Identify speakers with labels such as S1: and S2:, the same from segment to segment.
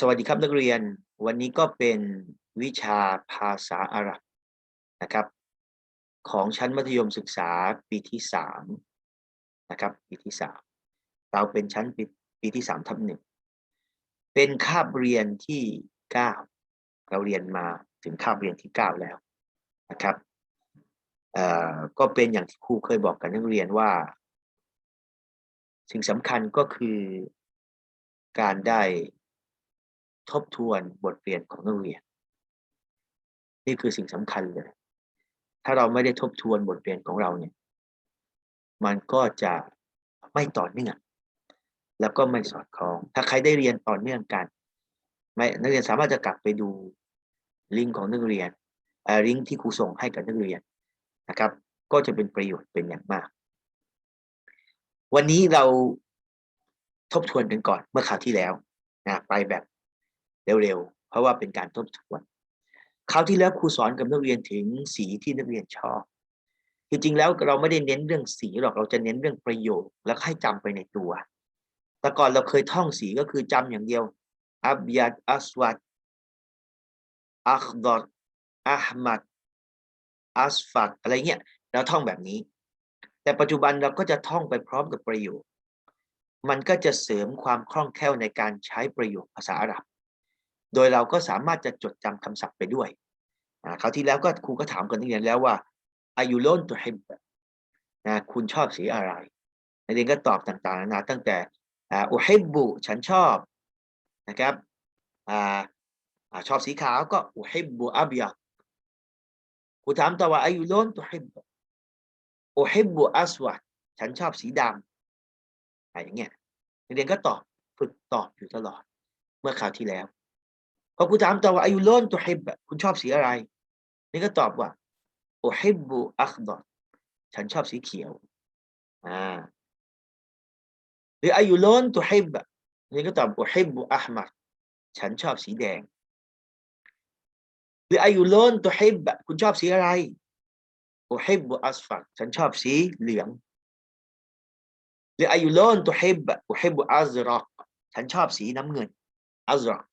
S1: สวัสดีครับนักเรียนวันนี้ก็เป็นวิชาภาษาอาหรับนะครับ ของชั้นมัธยมศึกษาปีที่สามนะครับปีที่สามเราเป็นชั้นปีปีที่สามทับหนึ่งเป็นคาบเรียนที่เก้าเราเรียนมาถึงคาบเรียนที่เก้าแล้วนะครับเอ่อก็เป็นอย่างที่ครูเคยบอกกับนักเรียนว่า สิ่งสำคัญก็คือการได้ ทบทวนบทเรียนของนักเรียน นี่คือสิ่งสำคัญเลย ถ้าเราไม่ได้ทบทวนบทเรียนของเราเนี่ย มันก็จะไม่ต่อเนื่องแล้วก็ไม่สอดคล้อง ถ้าใครได้เรียนต่อเนื่องกันไม่นักเรียนสามารถจะกลับไปดูลิงก์ของนักเรียนลิงก์ที่ครูส่งให้กับนักเรียนนะครับ ก็จะเป็นประโยชน์เป็นอย่างมาก วันนี้เราทบทวนกันก่อนเมื่อคราวที่แล้วนะไปแบบ เร็วๆ เพราะว่าเป็นการทบทวนคราวที่แล้วครูสอนกับนักเรียนถึงสีที่นักเรียนชอบ จริงๆแล้วเราไม่ได้เน้นเรื่องสีหรอกเราจะเน้นเรื่องประโยคแล้วให้จำไปในตัว แต่ก่อนเราเคยท่องสีก็คือจำอย่างเดียวอับยัดอัสวัดอัคดอดอัฮมัดอัสฟัดอะไรเงี้ยเราท่องแบบนี้ แต่ปัจจุบันเราก็จะท่องไปพร้อมกับประโยค มันก็จะเสริมความคล่องแคล่วในการใช้ประโยคภาษาอาหรับ โดยเราก็สามารถจะจดจำคำศัพท์ไปด้วยคราวที่แล้วก็ครูก็ถามกันนักเรียนแล้วว่าอายุโลนตัวเฮบนะคุณชอบสีอะไรนักเรียนก็ตอบต่างๆนานาตั้งแต่อุเฮบบุฉันชอบนะครับอชอบสีขาวก็อุเฮบบุอับยาครูถามต่อว่าอายุโลนตัวเฮบอุเฮบบุอัสวัดฉันชอบสีดำอะไรอย่างเงี้ยนักเรียนก็ตอบฝึกตอบอยู่ตลอด เมื่อคราวที่แล้ว พอครูถามต่อว่าอายุโลนตัวเฮบคุณชอบสีอะไร นี่ก็ตอบว่าอุฮิบบุอัคดอดฉันชอบสีเขียว อ่า หรืออายุโลนตัวฮิบนี่ก็ตอบอุฮิบบุอัฮมัดฉันชอบสีแดง หรืออายุโลนตัวฮิบคุณชอบสีอะไรอุฮิบบุอัสฟัดฉันชอบสีเหลือง หรืออายุโลนตัวฮิบอุฮิบบุอัซรักฉันชอบสีน้ำเงินอัซรัก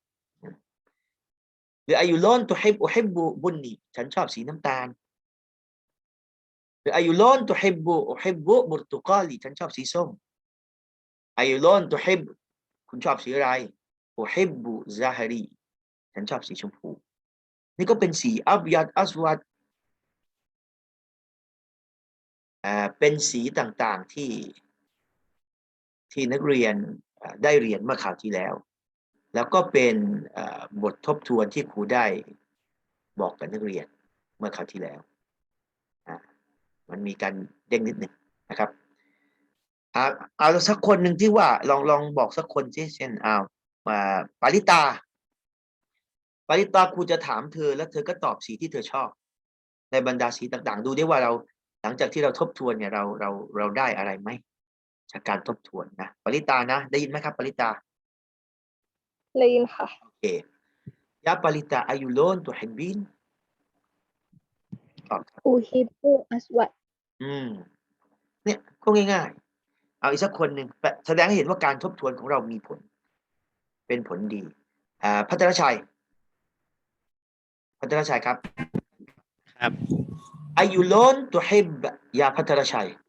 S1: รืออายุโลนตุฮิบอุฮิบบุบุนนีฉันชอบสีน้ำตาลหรืออายุโลนตุฮิบบุอุฮิบบุบุรตุกาลีฉันชอบสีส้มอายุโลนตุฮิบคุณชอบสีอะไรอุฮิบบุซาฮารีฉันชอบสีชมพู นี่ก็เป็นสีอับยัดอัสวัดอ่าเป็นสีต่างๆที่ที่นักเรียนได้เรียนเมื่อคราวที่แล้ว แล้วก็เป็นบททบทวนที่ครูได้บอกกับนักเรียนเมื่อคราวที่แล้ว มันมีการเด้งนิดหนึ่งนะครับเอาเอาสักคนหนึ่งที่ว่าลองลองบอกสักคนสิเช่นเอามาปาริตา ปาริตาครูจะถามเธอ แล้วเธอก็ตอบสีที่เธอชอบ ในบรรดาสีต่างๆ ดูได้ว่าเราหลังจากที่เราทบทวนเนี่ยเราเราเราได้อะไรไหมจากการทบทวนนะปาริตานะ ได้ยินไหมครับปาริตา
S2: ได้ยินค่ะ
S1: โอเคยาปาริตาอายุโลนตัวเฮบบินตอบครับ
S2: อูฮิบุอัสวัด
S1: อืม เนี่ยก็ง่ายๆ เอาอีกสักคนหนึ่งแปะแสดงให้เห็นว่าการทบทวนของเรามีผล เป็นผลดี อ่า พัทรชัย พัทรชัยครับ
S3: ครับ
S1: อายุโลนตัวเฮบยาพัทรชัย
S3: ถ้า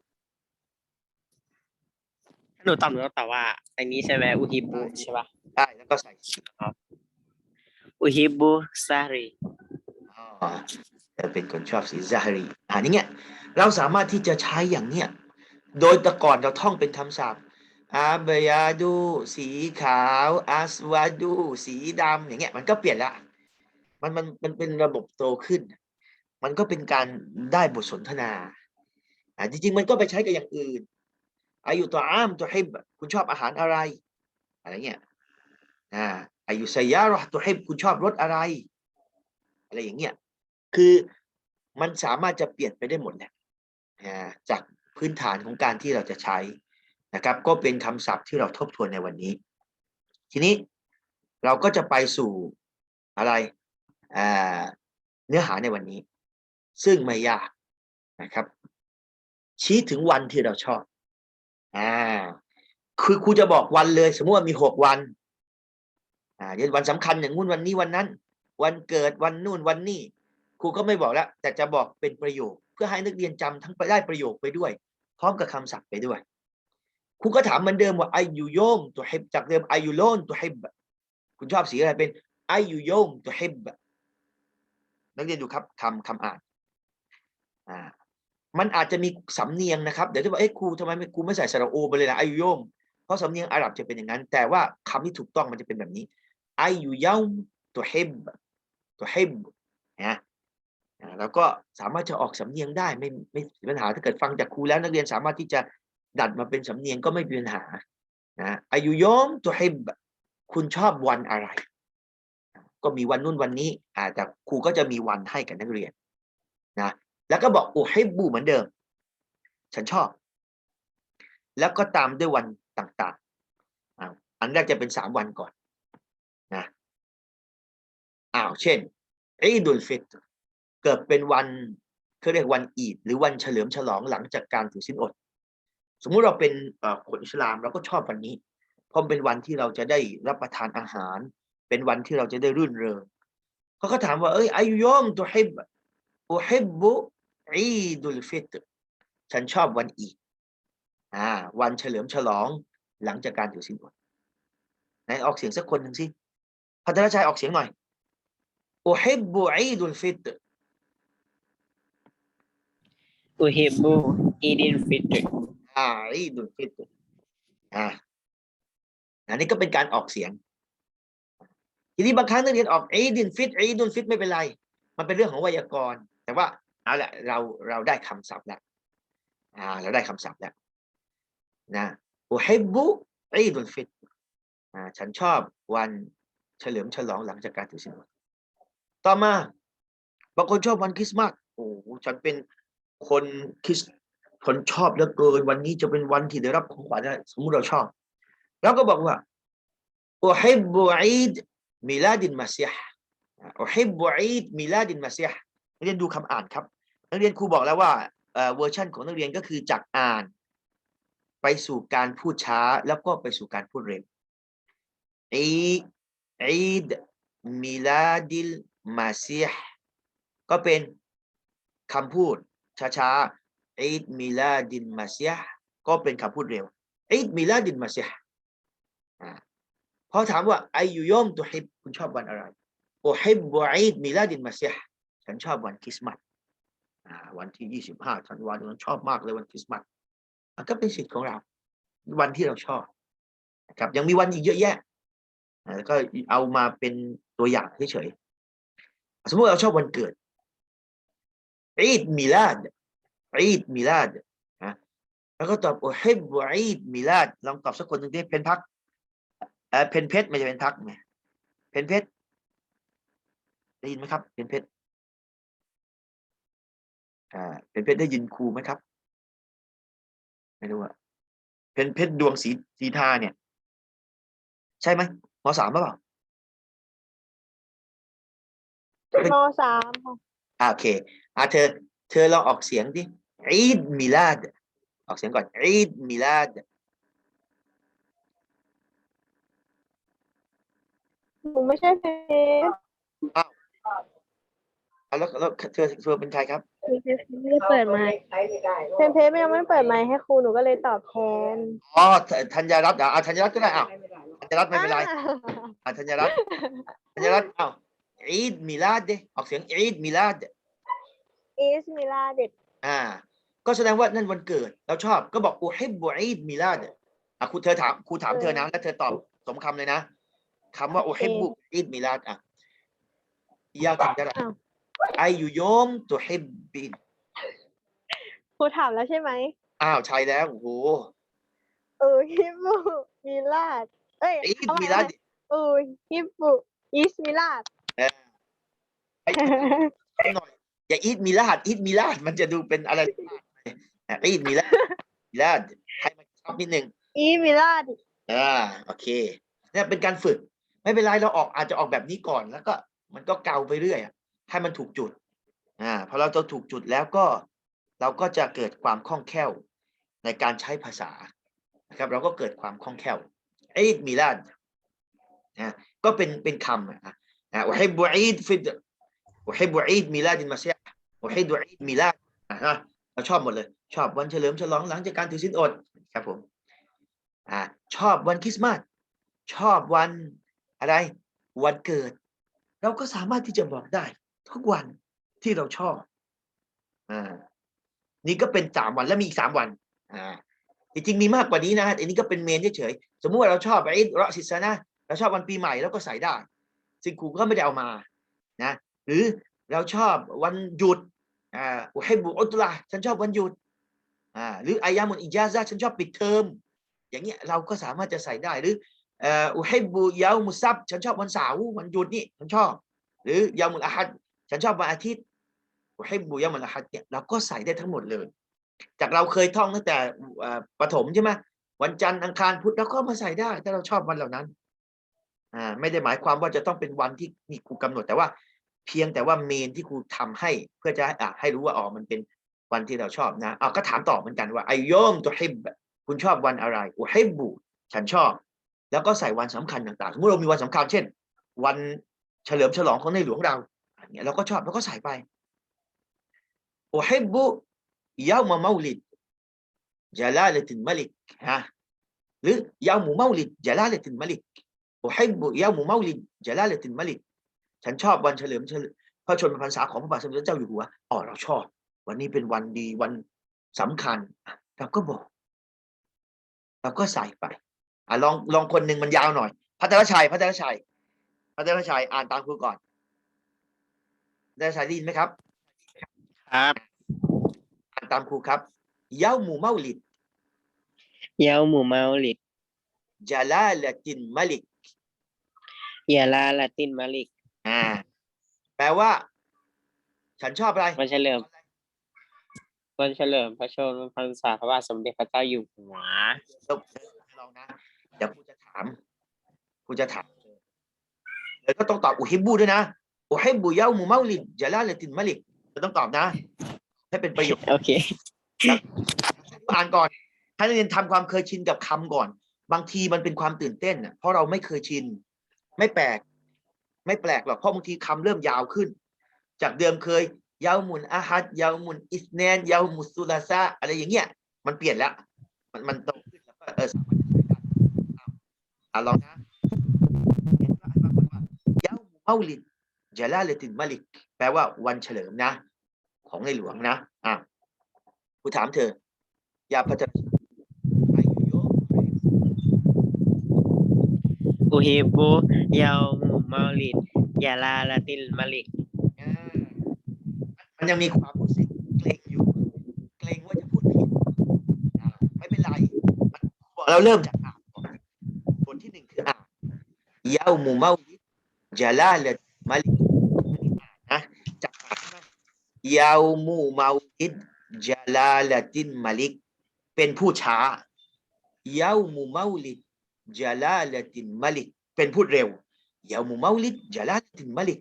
S3: หนูตอบหนูต้องตอบว่าอันนี้ใช่ไหมอุฮิบุใช่ปะ
S1: ได้แล้วก็ใส่สี
S3: อุฮิบุซารี
S1: อ๋อเธอเป็นคนชอบสีซาฮารีอ่านี่เงี้ยเราสามารถที่จะใช้อย่างเนี้ยโดยแต่ก่อนเราท่องเป็นคำศัพท์อาบยาดู สีขาวอาสวาดู สีดำอย่างเงี้ย มันก็เปลี่ยนละมันมันมันเป็นระบบโตขึ้น มันก็เป็นการได้บทสนทนาอ่าจริงๆ มันก็ไปใช้กับอย่างอื่น อายุตัวอามตัวฮิบคุณชอบอาหารอะไร อะไรเงี้ยอ่าอายุสยารอตัวฮิบคุณชอบรสอะไร อะไรอย่างเงี้ยคือมันสามารถจะเปลี่ยนไปได้หมดแหละอ่าจากพื้นฐานของการที่เราจะใช้นะครับ ก็เป็นคำศัพท์ที่เราทบทวนในวันนี้ ทีนี้เราก็จะไปสู่อะไรอ่าเนื้อหาในวันนี้ ซึ่งไม่ยากนะครับ ชี้ถึงวันที่เราชอบ อ่า คือครูจะบอกวันเลย สมมติว่ามีหกวัน อ่าเดี๋ยววันสำคัญอย่างงู้นวันนี้วันนั้น วันเกิดวันนู่นวันนี้ครูก็ไม่บอกแล้ว แต่จะบอกเป็นประโยค เพื่อให้นักเรียนจำทั้งไปได้ประโยคไปด้วย พร้อมกับคำศัพท์ไปด้วยครูก็ถามเหมือนเดิมว่าอายุโยมตัวฮิบจากเดิมอายุโลนตัวฮิบคุณชอบสีอะไรเป็นอายุโยมตัวฮิบนักเรียนดูครับคำคำอ่านอ่า มันอาจจะมีสำเนียงนะครับ เดี๋ยวจะบอกเอ้ครูทำไมไม่ครูไม่ใส่สระโอไปเลยนะอายุโยมเพราะสำเนียงอาหรับจะเป็นอย่างนั้น แต่ว่าคำที่ถูกต้องมันจะเป็นแบบนี้อายุยมตัวฮิบตัวฮิบนะแล้วก็สามารถจะออกสำเนียงได้ไม่ไม่มีปัญหาถ้าเกิดฟังจากครูแล้วนักเรียนสามารถที่จะดัดมาเป็นสำเนียงก็ไม่มีปัญหานะอายุยมตัวฮิบคุณชอบวันอะไร ก็มีวันนู่นวันนี้อ่าแต่ครูก็จะมีวันให้กับนักเรียนนะ แล้วก็บอกอุฮิบบูเหมือนเดิม ฉันชอบ แล้วก็ตามด้วยวันต่างๆอ่าอันแรกจะเป็นสามวันก่อนนะอ้าวเช่นอีดุลฟิตรเกิดเป็นวันเขาเรียกวันอีด หรือวันเฉลิมฉลองหลังจากการถือศีลอด สมมุติเราเป็นคนอิสลามเราก็ชอบวันนี้ เพราะเป็นวันที่เราจะได้รับประทานอาหาร เป็นวันที่เราจะได้รื่นเริงเขาก็ถามว่า เอ้ยอายุยอมตุฮิบอุฮิบบุ อีดุลฟิตรฉันชอบวันอีดอ่า วันเฉลิมฉลองหลังจากการถือศีลอดไหนออกเสียงสักคนหนึ่งสิพัฒนชัยออกเสียงหน่อยอุฮิบบุอีดุลฟิตร
S3: อุฮิบูอีดินฟิตร
S1: อ่าอีดุลฟิตรอ่าอันนี้ก็เป็นการออกเสียง ทีนี้บางครั้งนักเรียนออกอีดินฟิตรอีดุลฟิตรไม่เป็นไร มันเป็นเรื่องของไวยากรณ์ แต่ว่า เอาละเราเราได้คำศัพท์แล้วอ่าเราได้คำศัพท์แล้วนะอุฮิบบุอีดุลฟิตรอ่าฉันชอบวันเฉลิมฉลองหลังจากการถือศีลต่อมาบางคนชอบวันคริสต์มาสโอ้ฉันเป็นคนคริสคนชอบเหลือเกินวันนี้จะเป็นวันที่ได้รับของขวัญสมมติเราชอบ แล้วก็บอกว่าอุฮิบบุอีดมิลาดินมาซีฮ์อุฮิบุอีดมิลาดินมาซีฮ์ นักเรียนดูคำอ่านครับ นักเรียนครูบอกแล้วว่าเวอร์ชันของนักเรียนก็คือจากอ่าน ไปสู่การพูดช้าแล้วก็ไปสู่การพูดเร็วอีอีดมิลาดิลมาซีฮ์ก็เป็นคำพูดช้าๆอีดมิลาดินมาซีฮ์ก็เป็นคำพูดเร็วอีดมิลาดินมาซีฮ์อ่าพอถามว่าอายุยอมตุฮิบคุณชอบวันอะไรโอฮิบบุอีดมิลาดินมาซีฮ์ ฉันชอบวันคริสต์มาสวันที่ยี่สิบห้าธันวาคมชอบมากเลยวันคริสต์มาสก็เป็นสิทธิ์ของเรา วันที่เราชอบนะครับ ยังมีวันอีกเยอะแยะแล้วก็เอามาเป็นตัวอย่างเฉยๆสมมติเราชอบวันเกิดอีดมิลาดอีดมิลาดนะแล้วก็ตอบโอฮิบบุอีดมิลาดลองตอบสักคนหนึ่งดิเพนพักเออเพนเพชรไม่ใช่เพนพักไงเพนเพชรได้ยินไหมครับเพนเพชร อ่าเพนเพชรได้ยินครูไหมครับ ไม่รู้อะเพนเพชรดวงสีสีทาเนี่ย ใช่ไหมมสามหรือเปล่า
S2: มสามค่ะ
S1: อ่าโอเคอ่าเธอ เธอลองออกเสียงดิอีดมิลาด ออกเสียงก่อนอีดมิลาด
S2: หนูไม่ใช่เพชร
S1: อะแล้วแล้วเธอเธอเป็นใครครับ
S2: เพชรไม่ได้เปิดไมค์เพชรเพชรยังไม่เปิดไมค์ให้ครูหนูก็เลยตอบแทน
S1: อ๋อธธัญรัตน์อะอะธัญรัตน์ก็ได้อ้าวธัญรัตน์ไม่เป็นไรอะธัญรัตน์ธัญรัตน์อ้าวอีดมิลาดดิออกเสียงอีดมิลาด
S2: อีสมิลาเด็ด
S1: อ่า ก็แสดงว่านั่นวันเกิดเราชอบก็บอกอูฮิบบุอีดมิลาดอะครูเธอถามครูถามเธอนะแล้วเธอตอบสมคำเลยนะคำว่าอูฮิบบุอีดมิลาดอะยาธัญรัตน์
S2: อ้าว
S1: อายุยอมตุฮิบบิน
S2: ครูถามแล้วใช่ไหม
S1: อ้าวใช่แล้วโอ้โห
S2: เออฮิบบุมิลาดเอ้ย
S1: อีด
S2: เอาให
S1: มิลาด
S2: เออฮิบบุอีสมิลาด
S1: เออไอ้ไอ้หน่อยอย่าอีดมิลาดอีดมิลาดมันจะดูเป็นอะไรอะอีดมิลาดมิลาดให้มันชอบนิดนึง
S2: อีมิลาด
S1: อ่าโอเคเนี่ยเป็นการฝึก ไม่เป็นไรเราออกอาจจะออกแบบนี้ก่อนแล้วก็ มันก็เกาไปเรื่อยอะ ให้มันถูกจุดอ่าพอเราจะถูกจุดแล้วก็เราก็จะเกิดความคล่องแคล่วในการใช้ภาษานะครับ เราก็เกิดความคล่องแคล่วไอีดมิลาดนะก็เป็นเป็นคำอะอะนะอุฮิบุอีดฟิดอุฮิบุอีดมีลาดินมาเซียอุฮิบุอีดมีลาดนะเราชอบหมดเลย ชอบวันเฉลิมฉลองหลังจากการถือศีลอดครับผมอ่าชอบวันคริสต์มาสชอบวันอะไร วันเกิด เราก็สามารถที่จะบอกได้ ทุกวันที่เราชอบอ่านี่ก็เป็นสามวันแล้วมีอีกสามวัน อ่าจริงๆมีมากกว่านี้นะอันนี้ก็เป็นเมนเฉยๆสมมุติว่าเราชอบไอ้รอสิสนะเราชอบวันปีใหม่เราก็ใส่ได้ ซึ่งครูก็ไม่ได้เอามานะหรือเราชอบวันหยุดอ่าอุฮิบุอุตลาฉันชอบวันหยุดอ่าหรืออายามุนอิจาซะห์ฉันชอบปิดเทอมอย่างเงี้ยเราก็สามารถจะใส่ได้หรือเอ่ออุฮิบุยามุซับฉันชอบวันเสาร์วันหยุดนี่ฉันชอบ หรือยามุลอาฮัด ฉันชอบวันอาทิตย์อุฮิบุยามุลอาฮัดเนี่ยเราก็ใส่ได้ทั้งหมดเลย จากเราเคยท่องตั้งแต่ประถมใช่ไหมวันจันทร์อังคารพุธเราก็มาใส่ได้ ถ้าเราชอบวันเหล่านั้นอ่าไม่ได้หมายความว่าจะต้องเป็นวันที่มีครูกำหนดแต่ว่า เพียงแต่ว่าเมนที่ครูทำให้ เพื่อจะให้อะให้รู้ว่าอ๋อมันเป็นวันที่เราชอบนะอ่าก็ถามต่อเหมือนกันว่าไอโยมตัวฮิบคุณชอบวันอะไรอุฮิบุฉันชอบ แล้วก็ใส่วันสำคัญต่างๆสมมติเรามีวันสำคัญเช่น วันเฉลิมฉลองของในหลวงเรา อย่างเงี้ยเราก็ชอบเราก็ใส่ไปโอฮิบุยาวมาเมาลิดจลาเลตินมาลิกฮะหรือยาวมูเมาลิดจลาเลตินมาลิกโอฮิบุยาวมูเมาลิดจลาเลตินมาลิกฉันชอบวันเฉลิมเฉลิมพระชนมพรรษาของพระบาทสมเด็จเจ้าอยู่หัวอ๋อเราชอบ วันนี้เป็นวันดีวันสำคัญเราก็บอกเราก็ใส่ไปอะลองลองคนหนึ่งมันยาวหน่อย พัทรชัยพัทรชัยพัทรชัยอ่านตามครูก่อน พัทรชัยได้ยินไหมครับ
S3: ครับ
S1: อ่านตามครูครับเยาหมู่เมาลิด
S3: เยาหมู่เมาลิด
S1: จาลาลตินมลิก
S3: ยาลาลาตินมาลิก
S1: อ่า แปลว่า ฉันชอบอะไร
S3: วันเฉลิมวันเฉลิมพระชนมพรรษาพระบาทสมเด็จพระเจ้าอยู่หัว
S1: ลองลองนะเดี๋ยวครูจะถามครูจะถามแล้วก็ต้องตอบอุฮิบบูด้วยนะ อุฮิบบูเยาหมู่เมาลิดจาลาลตินมลิกจะต้องตอบนะ ให้เป็นประโยชน์
S3: โอเค
S1: อ่านก่อน ให้นักเรียนทำความเคยชินกับคำก่อน บางทีมันเป็นความตื่นเต้นน่ะเพราะเราไม่เคยชิน ไม่แปลก ไม่แปลกหรอกเพราะบางทีคำเริ่มยาวขึ้น จากเดิมเคยยาวมุนอาฮัดยาวมุนอิสแนนยาวมุสุลาซาอะไรอย่างเงี้ย มันเปลี่ยนแล้ว มันมันโตขึ้นแล้วก็เออสามารถจะใช้ได้อะลองนะยาวมุเมาลิด จาลาลตินมาลิก แปลว่าวันเฉลิมนะ ของในหลวงนะอะกูถามเธอ ยาพัฒนาอายุโย
S3: อุฮิบุเยาหมู่เมาลิดยาลาลาตินมาลิก
S1: อ่ามันยังมีความรู้สึกเกรงอยู่ เกรงว่าจะพูดผิดอ่าไม่เป็นไรมันบอกเราเริ่มจากอ่านก่อนบทที่หนึ่งคืออ่านยาหมู่เมาลิดจาลาลามาลิกนะจากอ่านใช่ไหม ยาหมู่เมาลิดจาลาลาตินมาลิก เป็นผู้ช้ายาหมู่เมาลิดจาลาลาตินมาลิก เป็นพูดเร็วยาหมู่เมาลิดจาลาลาตินมาลิก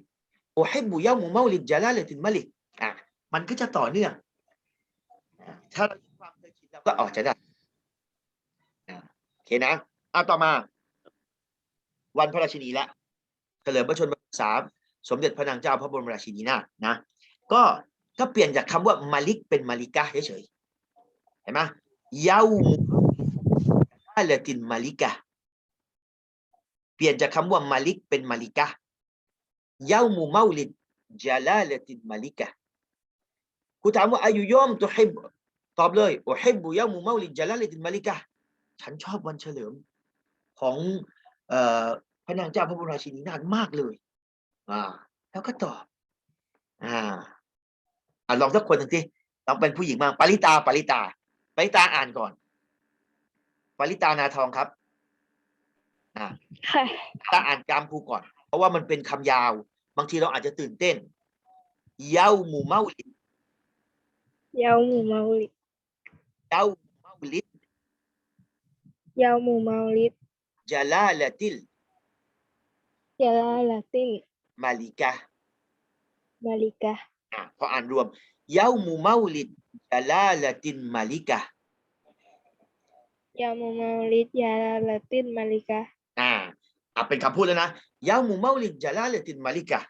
S1: โอฮิบุยาวมุเมาลิดจาลาลตินมาลิกอะมันก็จะต่อเนื่องถ้าเราความเคยชินเราก็ออกจะได้โอเคนะอะต่อมา วันพระราชินีละเฉลิมพระชนมพรรษาสมเด็จพระนางเจ้าพระบรมราชินีนาถนะ ก็ก็เปลี่ยนจากคำว่ามาลิกเป็นมาลิกะเฉยๆเห็นไหมยามุจาลาตินมาลิกะเปลี่ยนจากคำว่ามาลิกเป็นมาลิกะยามุเมาลิดจาลาลตินมาลิกะกูถามว่าอายุยอมตุฮิบตอบเลยโอฮิบุยามุเมาลิดจาลาลตินมาลิกะฉันชอบวันเฉลิมของเอ่อพระนางเจ้าพระบรมราชินีนาถมากเลย อ่า แล้วก็ตอบ อ่า อ่าลองสักคนหนึ่งสิลองเป็นผู้หญิงมางปาริตาปาริตาปาริตาอ่านก่อนปาริตานาทองครับ อ่า
S2: ค่ะ
S1: ถ้าอ่านกรามครูก่อน เพราะว่ามันเป็นคำยาว บางทีเราอาจจะตื่นเต้น เยาหมู่เมาลิด
S2: ยาวหมู่เมาลิด
S1: เยาหมู่เมาลิด
S2: ยาวหมู่เมาลิด
S1: จาลาลติล
S2: ยาลาลาติน
S1: มาลิกะ
S2: มาลิกะ
S1: อะพออ่านรวมเยาหมู่เมาลิดจาลาลตินมาลิกะ
S2: ยาวหมู่เมาลิดยาลาลาตินมาลิกะ
S1: อ่าอะเป็นคำพูดแล้วนะยามูเมาลิกจาลาเลตินมาลิกะ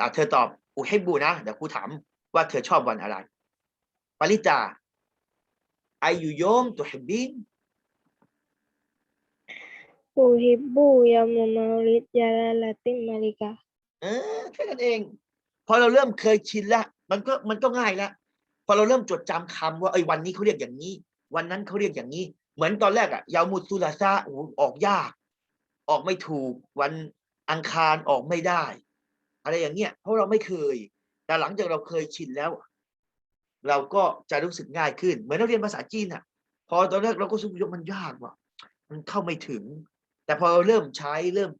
S1: อะเธอตอบอุฮิบบูนะเดี๋ยวครูถามว่าเธอชอบวันอะไรปาริตาอายุโยมตุฮิบบิน
S2: อูฮิบบูยามุมาลิดยาลาลาตินมาลิกา
S1: เออแค่นั้นเอง พอเราเริ่มเคยชินแล้วมันก็มันก็ง่ายแล้วพอเราเริ่มจดจำคำว่าไอ้วันนี้เขาเรียกอย่างนี้ วันนั้นเขาเรียกอย่างนี้ เหมือนตอนแรกอะยาวมุดสุลาซาโอ้ออกยาก ออกไม่ถูก วันอังคารออกไม่ได้ อะไรอย่างเงี้ย เพราะเราไม่เคย แต่หลังจากเราเคยชินแล้ว เราก็จะรู้สึกง่ายขึ้น เหมือนเราเรียนภาษาจีนอะพอตอนแรกเราก็รู้สึกมันยากว่ะมันเข้าไม่ถึง แต่พอเราเริ่มใช้เริ่ม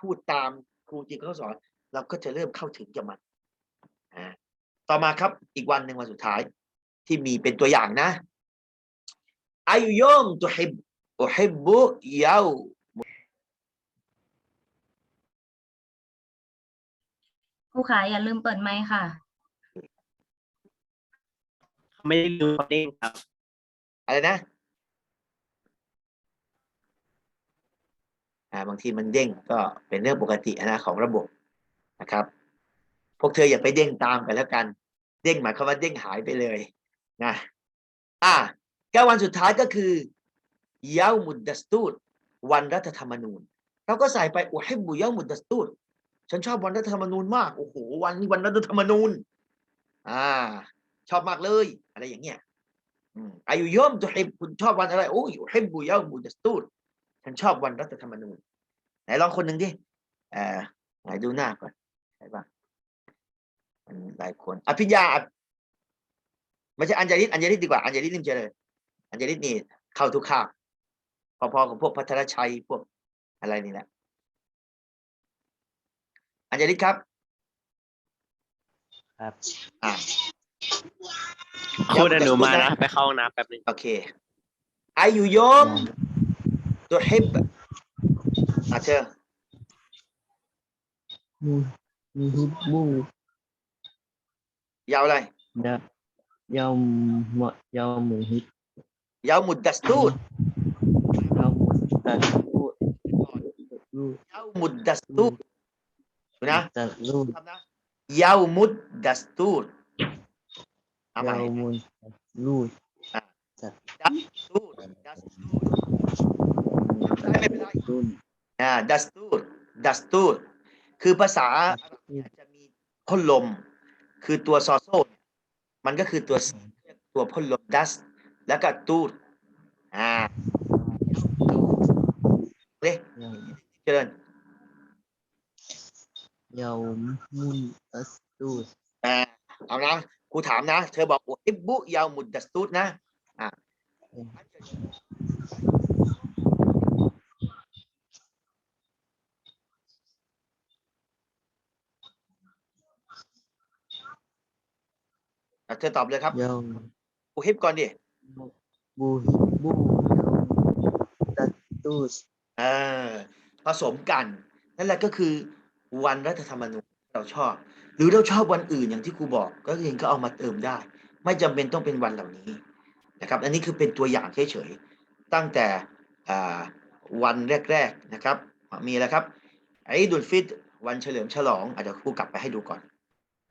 S1: พูดตามครูจีนเขาสอน เราก็จะเริ่มเข้าถึงกับมัน ต่อมาครับอีกวันหนึ่งวันสุดท้าย ที่มีเป็นตัวอย่างนะอายุยอมตุฮิบอุฮิบบุเยา
S4: ครูขาอย่าลืมเปิดไมค์ค่ะ
S3: ไม่ได้ลืมเขาเด้งครับ
S1: อะไรนะอ่าบางทีมันเด้งก็เป็นเรื่องปกตินะของระบบนะครับ พวกเธออย่าไปเด้งตามกันแล้วกัน เด้งหมายความว่าเด้งหายไปเลยนะอ่าแก้ววันสุดท้ายก็คือเยามุดดัสตูดวันรัฐธรรมนูญเราก็ใส่ไปอุฮิบบุเยามุดดัสตูดฉันชอบวันรัฐธรรมนูญมากโอ้โหวันนี้วันรัฐธรรมนูญ อ่า ชอบมากเลย อะไรอย่างเงี้ยอายุย่อมตุฮิบคุณชอบวันอะไรโอ้ยฮิบบุยามุดัสตูดฉันชอบวันรัฐธรรมนูญไหนลองคนหนึ่งดิเอ่อไหนดูหน้าก่อนใช่ปะ หลายคนอภิญญาอะไม่ใช่อัญญาลิศอัญญาลิศดีกว่าอัญญาลิศนิ่มเจริญอัญญาลิศนี่เข้าทุกคาบพอๆกับพวกพัทรชัยพวกอะไรนี่แหละอัญญาลิศครับ
S3: ครับ
S1: อ่า
S3: ครูเดี๋ยวหนูมานะไปเข้าห้องน้ำแป๊บนึง
S1: โอเคอายุยอมตุฮิบอะเชิญ
S5: มูมูฮิบบู
S1: ยาวอะไร
S5: ดะยาวมะยาวมูฮิบ
S1: ยาวมุดดัสตูด
S5: ยาวมูตัดลูดลูด
S1: ยาวมุดดัสตูดดูนะ
S5: ตัดลูด
S1: ทำนะยาวมุดดัสตูดเอาใหม่
S5: ยาวมูลูด
S1: ดัสตูดดัสตูดไม่เป็นไร
S5: ลูด
S1: อ่าดัสตูดดัสตูดคือภาษาอาหรับเนี่ยจะมีพ่นลม คือตัวซอโซ่มันก็คือตัวตัวพ่นลมดัส แล้วก็ตูดอ่าเด้
S5: ยาว
S1: เจริญ
S5: ยาวมูตัสลูด
S1: อ่าเอานะครูถามนะ เธอบอกว่าอิบบุยาวมุดดัสตูดนะอ่า อะเธอตอบเลยครับ
S5: ยาว
S1: อูฮิบก่อนดิ
S5: บูฮิบบูยาวตัดลูด
S1: เออผสมกัน นั่นแหละก็คือวันรัฐธรรมนูญที่เราชอบ หรือเราชอบวันอื่นอย่างที่ครูบอกก็เองก็เอามาเติมได้ ไม่จำเป็นต้องเป็นวันเหล่านี้นะครับ อันนี้คือเป็นตัวอย่างเฉยๆตั้งแต่อ่าวันแรก ๆนะครับ มีอะไรครับไอ้ดุลฟิตรวันเฉลิมฉลองอาจจะเดี๋ยวครูกลับไปให้ดูก่อน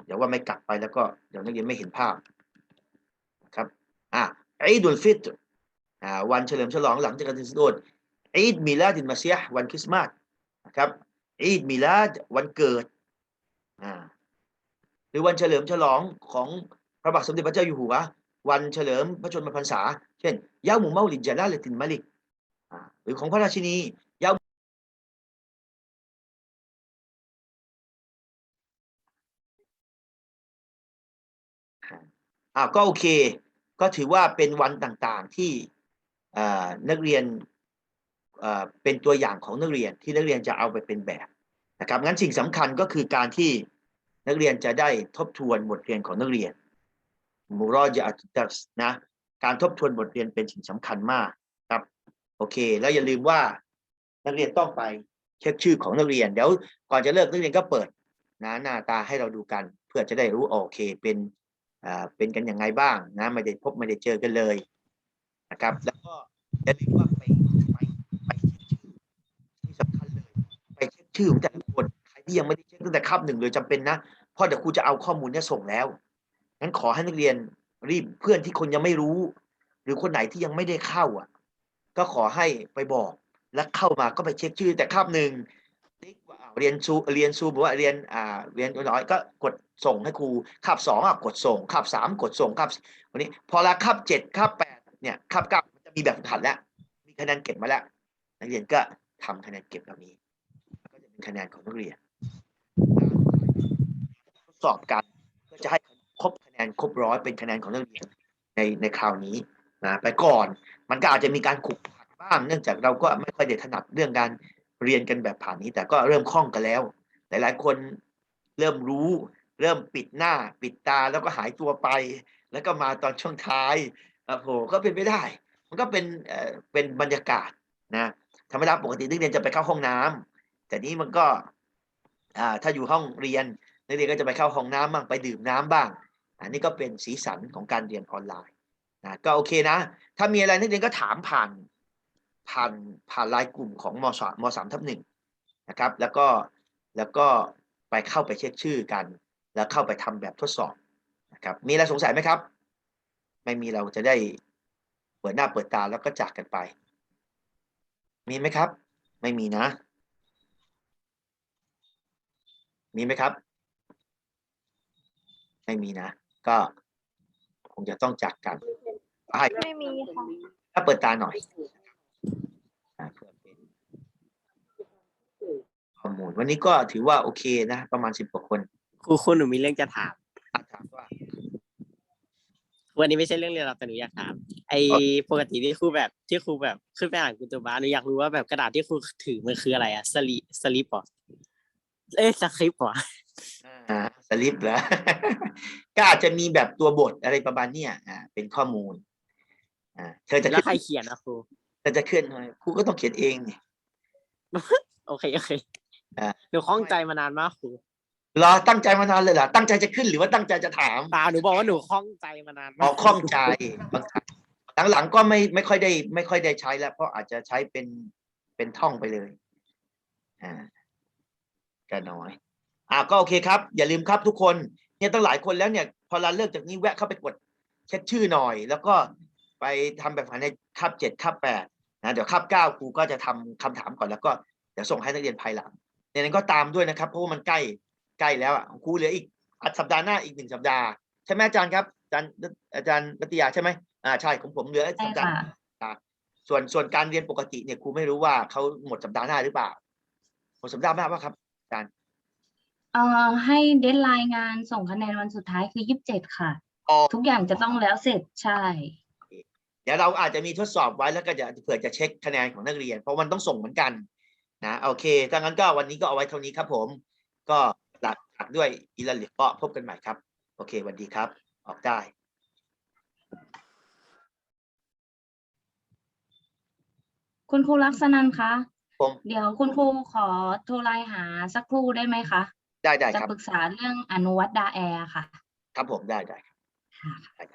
S1: เดี๋ยวว่าไม่กลับไปแล้วก็เดี๋ยวนักเรียนไม่เห็นภาพนะครับอะไอ้ดุลฟิตรอ่าวันเฉลิมฉลองหลังจากการถึงสะดอีดมิลาดินมาเซียวันคริสต์มาสนะครับอีดมิลาดวันเกิดอ่าหรือวันเฉลิมฉลองของพระบาทสมเด็จพระเจ้าอยู่หัว วันเฉลิมพระชนมพรรษา เช่นย่าหมูเมาลิดจาลาเลตินมาลิกอ่าหรือของพระราชินี อ่าก็โอเค ก็ถือว่าเป็นวันต่างๆที่นักเรียนเป็นตัวอย่างของนักเรียนที่นักเรียนจะเอาไปเป็นแบบนะครับงั้นสิ่งสำคัญก็คือการที่นักเรียนจะได้ทบทวนบทเรียนของนักเรียนมูรอจะอัตตัสนะการทบทวนบทเรียนเป็นสิ่งสำคัญมากครับโอเค แล้วอย่าลืมว่านักเรียนต้องไปเช็คชื่อของนักเรียนเดี๋ยวก่อนจะเลิกนักเรียนก็เปิดนะหน้าตาให้เราดูกัน เพื่อจะได้รู้โอเค เป็น เป็นกันยังไงบ้างนะไม่ได้พบไม่ได้เจอกันเลยนะครับ แล้วก็อย่าลืมว่าไปไปไปเช็คชื่อที่สำคัญเลยไปเช็คชื่อของแต่ละคนใครที่ยังไม่ได้เช็คตั้งแต่คาบหนึ่งเลยจำเป็นนะเพราะเดี๋ยวครูจะเอาข้อมูลนี้ส่งแล้วงั้นขอให้นักเรียนรีบเพื่อนที่คนยังไม่รู้ หรือคนไหนที่ยังไม่ได้เข้าอะ ก็ขอให้ไปบอกแล้วเข้ามาก็ไปเช็คชื่อแต่คาบหนึ่ง เรียนซูเรียนซูบอกว่าเรียนอ่าเรียนน้อยก็กดส่งให้ครูคาบสองอะกดส่งคาบสามกดส่งคาบวันนี้พอละคาบเจ็ดคาบแปดเนี่ยคาบเก้ามันจะมีแบบฝึกหัดแล้ว มีคะแนนเก็บมาแล้ว นักเรียนก็ทำคะแนนเก็บเหล่านี้ก็จะเป็นคะแนนของนักเรียนทดสอบกันก็จะให้ครบคะแนนครบร้อยเป็นคะแนนของนักเรียนในในคราวนี้นะไปก่อน มันก็อาจจะมีการขุกขัดบ้าง เนื่องจากเราก็ไม่ค่อยได้ถนัดเรื่องการ เรียนกันแบบผ่านนี้ แต่ก็เริ่มคล่องกันแล้ว หลายๆ คนเริ่มรู้ เริ่มปิดหน้า ปิดตาแล้วก็หายตัวไป แล้วก็มาตอนช่วงท้ายโอ้โหก็เป็นไปได้ มันก็เป็นเอ่อเป็นบรรยากาศนะธรรมดาปกตินักเรียนจะไปเข้าห้องน้ำแต่นี้มันก็อ่าถ้าอยู่ห้องเรียนนักเรียนก็จะไปเข้าห้องน้ำบ้างไปดื่มน้ำบ้าง อันนี้ก็เป็นสีสันของการเรียนออนไลน์นะก็โอเคนะ ถ้ามีอะไรนักเรียนก็ถามผ่าน ผ่านผ่านไลน์กลุ่มของมสามมสามทับหนึ่งนะครับ แล้วก็แล้วก็ไปเข้าไปเช็คชื่อกัน แล้วเข้าไปทำแบบทดสอบนะครับ มีอะไรสงสัยไหมครับ ไม่มีเราจะได้เปิดหน้าเปิดตาแล้วก็จากกันไป มีไหมครับ ไม่มีนะ มีไหมครับ ไม่มีนะ ก็คงจะต้องจากกันให้
S2: ไม่มีค่ะ
S1: ถ้าเปิดตาหน่อยอ่าเพื่อเป็น ข้อมูล วันนี้ก็ถือว่าโอเคนะ ประมาณสิบกว่าคน
S3: ครูคุณหนูมีเรื่องจะถาม
S1: อะถามว่า
S3: วันนี้ไม่ใช่เรื่องเรียนหรอกแต่หนูอยากถาม ไอ้ปกติที่ครูแบบที่ครูแบบขึ้นไปอ่านกุตูบ้าหนูอยากรู้ว่าแบบกระดาษที่ครูถือมันคืออะไรอะสลิสลิปเหรอเอ้ยสคริปต์เหรอ
S1: อ่าสลิปเหรอก็อาจจะมีแบบตัวบทอะไรประมาณเนี้ยอ่าเป็นข้อมูล อ่า เธอจะ
S3: แล้วใคร
S1: ขึ้น
S3: เขียนนะครู
S1: เธอจะเคลื่อนไหมครูก็ต้องเขียนเองนี่
S3: โอเคโอเค
S1: อ่า
S3: หนูข้องใจมานานมากครู
S1: รอตั้งใจมานานเลยเหรอตั้งใจจะขึ้นหรือว่าตั้งใจจะถาม
S3: เปล่าหนูบอกว่าหนูข้องใจมานาน
S1: อ๋
S3: มา
S1: อกข้องใจบางครั้งหลังๆก็ไม่ไม่ค่อยได้ ไม่ค่อยได้ใช้แล้ว เพราะอาจจะใช้เป็นเป็นท่องไปเลยอ่าก็น้อยอ่าก็โอเคครับ อย่าลืมครับทุกคนเนี่ยตั้งหลายคนแล้วเนี่ย พอเราเลิกจากนี้แวะเข้าไปกดเช็คชื่อหน่อย แล้วก็ไปทำแบบฝันในคาบเจ็ดคาบแปดนะเดี๋ยวคาบเก้าครูก็จะทำคำถามก่อนแล้วก็เดี๋ยวส่งให้นักเรียนภายหลัง ในนั้นก็ตามด้วยนะครับ เพราะว่ามันใกล้ใกล้แล้วอะของครูเหลืออีกอะสัปดาห์หน้าอีกหนึ่งสัปดาห์ใช่ไหมอาจารย์ครับอาจารย์อาจารย์รัตยาใช่ไหมอ่าใช่ของผมเหลือ
S4: ใช่
S1: สัปดาห์
S4: ค่ะ
S1: ส่วนส่วนการเรียนปกติเนี่ยครูไม่รู้ว่าเขาหมดสัปดาห์หน้าหรือเปล่าหมดสัปดาห์หน้าป่ะครับอาจารย์
S4: เอ่อให้เดดไลน์งานส่งคะแนนวันสุดท้ายคือยี่สิบเจ็ดค่ะ
S1: อ๋อ
S4: ทุกอย่างจะต้องแล้วเสร็จใช่
S1: เดี๋ยวเราอาจจะมีทดสอบไว้แล้วก็จะเผื่อจะเช็คคะแนนของนักเรียน เพราะมันต้องส่งเหมือนกัน นะโอเคถ้างั้นก็วันนี้ก็เอาไว้เท่านี้ครับผม ก็หลักหลักด้วยอีลาเหลียก็พบกันใหม่ครับ โอเคสวัสดีครับ ออกได้
S4: คุณครูลักษณันท์คะ
S1: ผม
S4: เดี๋ยวคุณครูขอโทรไลน์หาสักครู่ได้ไหมคะ
S1: ได้ได้
S4: จะ
S1: ครับ
S4: ปรึกษาเรื่องอนุวัตดาแอร์ค่ะ
S1: ครับผมได้ได้ครับ
S4: ค่ะ
S1: ได้ครับ